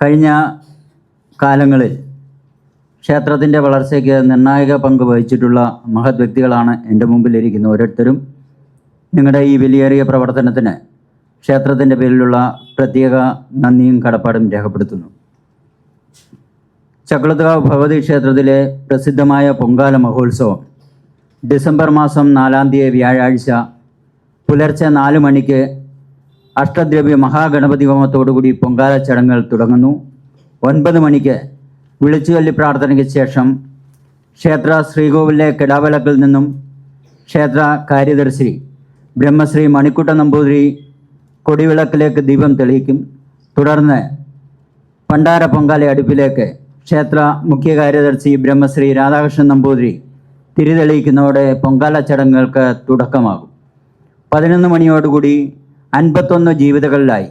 കഴിഞ്ഞ കാലങ്ങളിൽ ക്ഷേത്രത്തിന്റെ വളർച്ചയ്ക്ക് നിർണായക പങ്ക് വഹിച്ചിട്ടുള്ള മഹത് വ്യക്തികളാണ് എന്റെ മുമ്പിലിരിക്കുന്ന ഓരോരുത്തരും. നിങ്ങളുടെ ഈ വിലയേറിയ പ്രവർത്തനത്തിന് ക്ഷേത്രത്തിന്റെ പേരിലുള്ള പ്രത്യേക നന്ദിയും കടപ്പാടും രേഖപ്പെടുത്തുന്നു. ചക്കുളത്തുകാവ് ഭഗവതി ക്ഷേത്രത്തിലെ പ്രസിദ്ധമായ പൊങ്കാല മഹോത്സവം ഡിസംബർ മാസം നാലാം തീയതി വ്യാഴാഴ്ച പുലർച്ചെ നാല് മണിക്ക് അഷ്ടദ്രവ്യ മഹാഗണപതി ഹോമത്തോടുകൂടി പൊങ്കാല ചടങ്ങുകൾ തുടങ്ങുന്നു. ഒൻപത് മണിക്ക് വിളിച്ചുചൊല്ലി പ്രാർത്ഥനയ്ക്ക് ശേഷം ക്ഷേത്ര ശ്രീകോവിലെ കിടാവലക്കിൽ നിന്നും ക്ഷേത്ര കാര്യദർശി ബ്രഹ്മശ്രീ മണിക്കുട്ട നമ്പൂതിരി കൊടിവിളക്കിലേക്ക് ദീപം തെളിയിക്കും. തുടർന്ന് പണ്ടാര പൊങ്കാല അടുപ്പിലേക്ക് ക്ഷേത്ര മുഖ്യ കാര്യദർശി ബ്രഹ്മശ്രീ രാധാകൃഷ്ണൻ നമ്പൂതിരി തിരിതെളിയിക്കുന്നതോടെ പൊങ്കാല ചടങ്ങുകൾക്ക് തുടക്കമാകും. പതിനൊന്ന് മണിയോടുകൂടി അൻപത്തൊന്ന് ജീവിതകളിലായി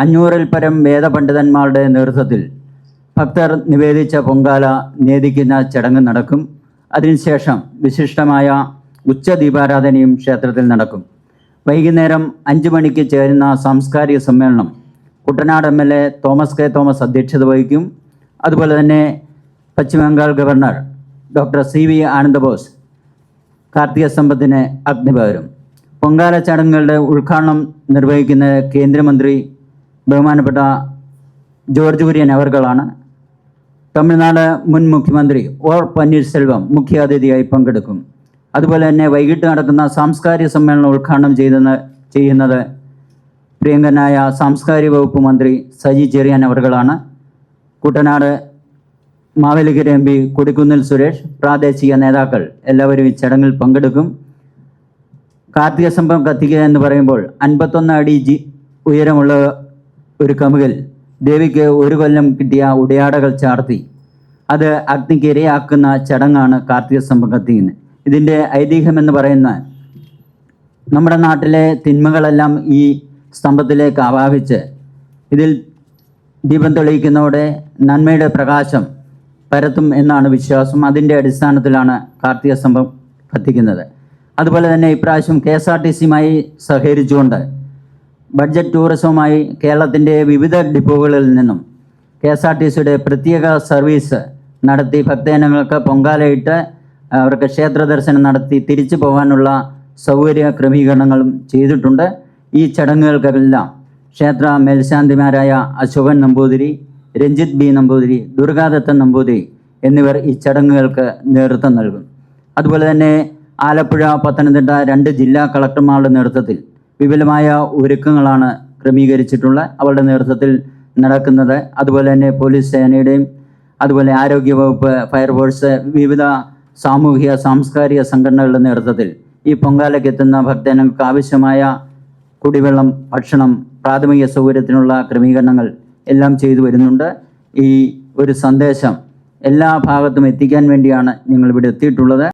അഞ്ഞൂറിൽ പരം വേദപണ്ഡിതന്മാരുടെ നേതൃത്വത്തിൽ ഭക്തർ നിവേദിച്ച പൊങ്കാല നേദിക്കുന്ന ചടങ്ങ് നടക്കും. അതിനുശേഷം വിശിഷ്ടമായ ഉച്ചദീപാരാധനയും ക്ഷേത്രത്തിൽ നടക്കും. വൈകുന്നേരം അഞ്ച് മണിക്ക് ചേരുന്ന സാംസ്കാരിക സമ്മേളനം Kuttanad M L A Thomas K Thomas അധ്യക്ഷത വഹിക്കും. അതുപോലെ തന്നെ Paschim Bangal governor doctor C V Ananda Bose Karthika സമ്പത്തിന് അഗ്നിപകരും. പൊങ്കാല ചടങ്ങുകളുടെ ഉദ്ഘാടനം നിർവഹിക്കുന്ന കേന്ദ്രമന്ത്രി ബഹുമാനപ്പെട്ട ജോർജ് കുര്യൻ അവർകളാണ്. തമിഴ്നാട് മുൻ മുഖ്യമന്ത്രി ഒ പന്നീർസെൽവം മുഖ്യാതിഥിയായി പങ്കെടുക്കും. അതുപോലെ തന്നെ വൈകിട്ട് നടക്കുന്ന സാംസ്കാരിക സമ്മേളനം ഉദ്ഘാടനം ചെയ്തെന്ന് ചെയ്യുന്നത് പ്രിയങ്കനായ സാംസ്കാരിക വകുപ്പ് മന്ത്രി സജി ചെറിയാൻ അവർകളാണ്. കുട്ടനാട് മാവേലിക്കര എം പി കൊടിക്കുന്നിൽ സുരേഷ് പ്രാദേശിക നേതാക്കൾ എല്ലാവരും ഈ ചടങ്ങിൽ പങ്കെടുക്കും. കാർത്തിക സ്തംഭം കത്തിക്കുക എന്ന് പറയുമ്പോൾ അൻപത്തൊന്ന് അടി ജി ഉയരമുള്ള ഒരു കമുകൽ ദേവിക്ക് ഒരു കൊല്ലം കിട്ടിയ ഉടയാടകൾ ചാർത്തി. അത് അഗ്നിക്ക് ഇരയാക്കുന്ന ചടങ്ങാണ് കാർത്തിക സ്തംഭം കത്തിക്കുന്നത്. ഇതിന്റെ ഐതിഹ്യം എന്ന് പറയുന്ന നമ്മുടെ നാട്ടിലെ തിന്മകളെല്ലാം ഈ സ്തംഭത്തിലേക്ക് ആവാഹിച്ച് ഇതിൽ ദീപം തെളിയിക്കുന്നതോടെ നന്മയുടെ പ്രകാശം പരത്തും എന്നാണ് വിശ്വാസം. അതിന്റെ അടിസ്ഥാനത്തിലാണ് കാർത്തിക സംഭവം കത്തിക്കുന്നത്. അതുപോലെ തന്നെ ഇപ്രാവശ്യം കെ എസ് ആർ ടി സിയുമായി സഹകരിച്ചുകൊണ്ട് ബഡ്ജറ്റ് ടൂറിസവുമായി കേരളത്തിന്റെ വിവിധ ഡിപ്പോകളിൽ നിന്നും കെ എസ് ആർ ടി സിയുടെ പ്രത്യേക സർവീസ് നടത്തി ഭക്തജനങ്ങൾക്ക് പൊങ്കാലയിട്ട് അവർക്ക് ക്ഷേത്ര ദർശനം നടത്തി തിരിച്ചു പോകാനുള്ള സൗകര്യ ക്രമീകരണങ്ങളും ചെയ്തിട്ടുണ്ട്. ഈ ചടങ്ങുകൾക്കെല്ലാം ക്ഷേത്ര മേൽശാന്തിമാരായ അശോകൻ നമ്പൂതിരി രഞ്ജിത് ബി നമ്പൂതിരി ദുർഗാദത്ത നമ്പൂതിരി എന്നിവർ ഈ ചടങ്ങുകൾക്ക് നേതൃത്വം നൽകും. അതുപോലെ തന്നെ ആലപ്പുഴ പത്തനംതിട്ട രണ്ട് ജില്ലാ കളക്ടർമാരുടെ നേതൃത്വത്തിൽ വിപുലമായ ഒരുക്കങ്ങളാണ് ക്രമീകരിച്ചിട്ടുള്ള അവരുടെ നേതൃത്വത്തിൽ നടക്കുന്നത്. അതുപോലെ തന്നെ പോലീസ് സേനയുടെയും അതുപോലെ ആരോഗ്യവകുപ്പ് ഫയർഫോഴ്സ് വിവിധ സാമൂഹിക സാംസ്കാരിക സംഘടനകളുടെ നേതൃത്വത്തിൽ ഈ പൊങ്കാലയ്ക്ക് എത്തുന്ന ഭക്തജനങ്ങൾക്ക് ആവശ്യമായ കുടിവെള്ളം ഭക്ഷണം പ്രാഥമിക സൗകര്യത്തിനുള്ള ക്രമീകരണങ്ങൾ എല്ലാം ചെയ്തു വരുന്നുണ്ട്. ഈ ഒരു സന്ദേശം എല്ലാ ഭാഗത്തും എത്തിക്കാൻ വേണ്ടിയാണ് ഞങ്ങൾ ഇവിടെ എത്തിയിട്ടുള്ളത്.